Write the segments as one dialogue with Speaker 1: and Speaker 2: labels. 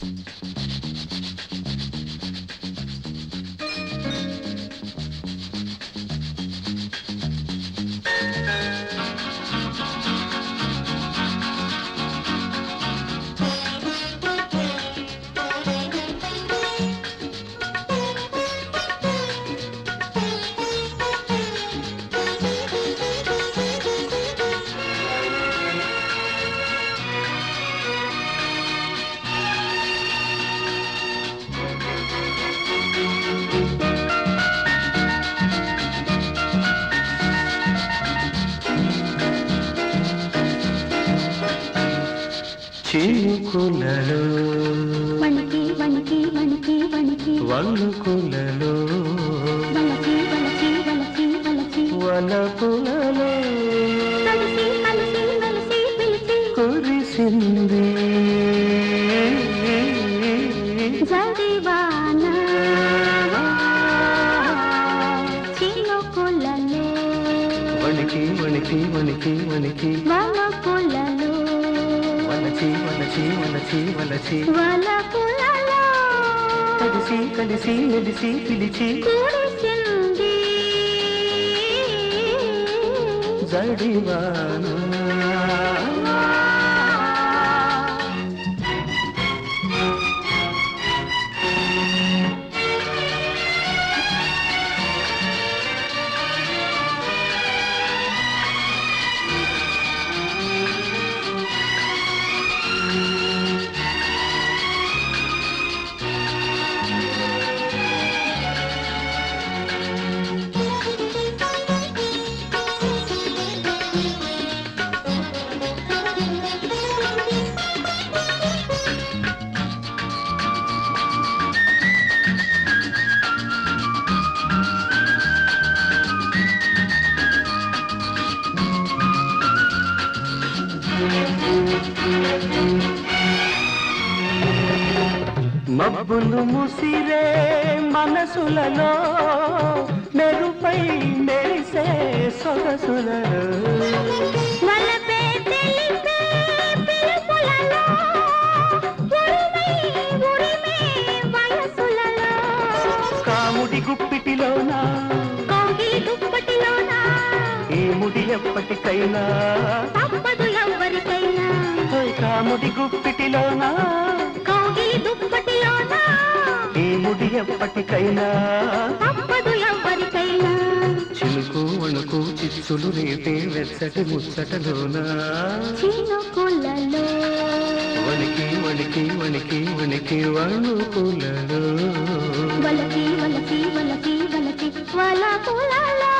Speaker 1: Mm-hmm. చినుకులలో
Speaker 2: వణికి వణికి వణికి వణికి.
Speaker 1: వణుకులలో
Speaker 2: వలసి వలసి వలసి వలసి
Speaker 1: వలపులలో
Speaker 2: కలిసి కలిసి మెలిసి పిలిచి.
Speaker 1: కురిసింది.
Speaker 2: జడివాన చినుకులలో
Speaker 1: వణికి వణికి వణికి వణికి. వలచి వలచి వలచి
Speaker 2: వలపులలో
Speaker 1: కలిసి కలిసి మెలిసి పిలిచి. జడివాన మబ్బులు ముసిరే మనసులలో మెరుపై మెరిసే సొగసులలో కాముడి గుప్పిటిలోన?
Speaker 2: కౌగిలి దుప్పటిలోన?
Speaker 1: ఈ ముడి ఎప్పటికైనా? కాముడి గుప్పిటిలోన?
Speaker 2: కౌగిలి దుప్పటిలోన?
Speaker 1: ఈ ముడి ఎప్పటికైనా?
Speaker 2: తప్పదు ఎవరికైనా.
Speaker 1: చిలుకు వణుకు చిచ్చులు రేపే వెచ్చటి ముచ్చటలోనా?
Speaker 2: చినుకులలో
Speaker 1: వణికి వణికి వణికి వణికి వణుకులలో
Speaker 2: వలకి వలకి వలకి వలకి వలపులలో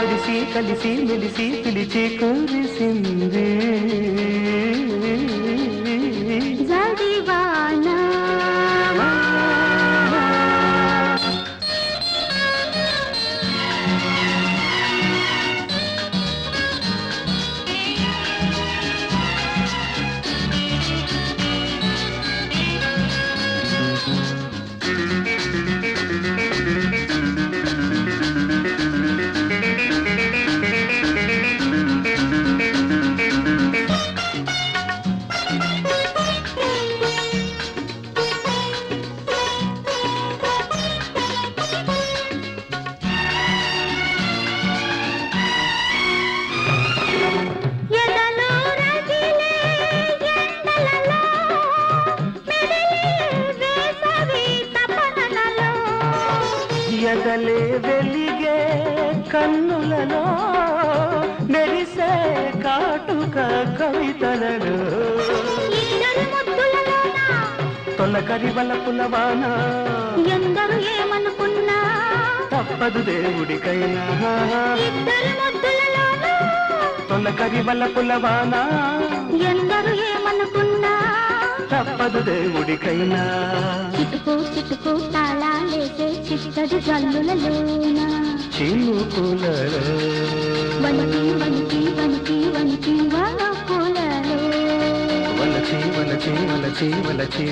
Speaker 1: కలిసి కలిసి మెలిసి పిలిచి కురిసింది. వెలిగే కన్నులలో మెరిసే కాటుక కవితలలో తొలకరి వలపులవాన
Speaker 2: ఎందరు ఏమనుకున్నా?
Speaker 1: తప్పదు దేవుడికైనా. తొలకరి వలపులవాన
Speaker 2: ఎందరు ఏమనుకున్నా?
Speaker 1: తప్పదు దేవుడికైనా.
Speaker 2: చిటుకు చిటుకు తాళాలేసే చిట్టడు జల్లులలోనా
Speaker 1: చినుకులలో.
Speaker 2: వనికి వనికి వనికి వనికి వనపులలో.
Speaker 1: వలచి వలచి వలచి వలచి